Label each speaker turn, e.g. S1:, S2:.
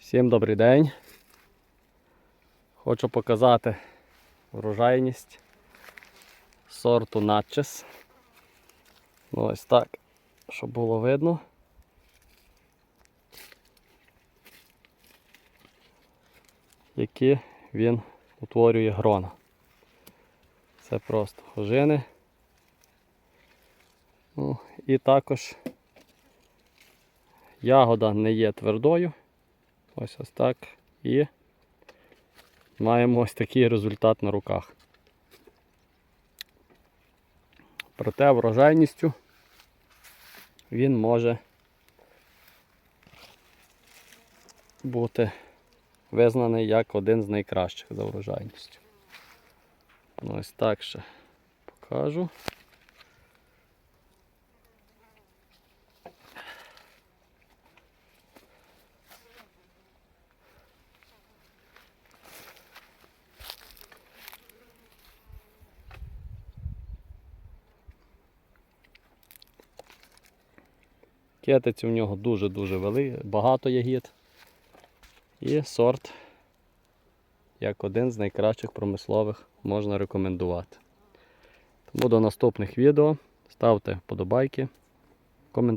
S1: Всім добрий день. Хочу показати врожайність сорту Натчес. Ну, ось так, щоб було видно. Які він утворює грона. Це просто ожини. Ну, і також ягода не є твердою. Ось ось так. І маємо ось такий результат на руках. Проте врожайністю він може бути визнаний як один з найкращих за врожайністю. Ну, Ось так ще покажу. Кетиці у нього дуже-дуже великий, багато ягід. І сорт, як один з найкращих промислових, можна рекомендувати. Тому до наступних відео ставте вподобайки, комен-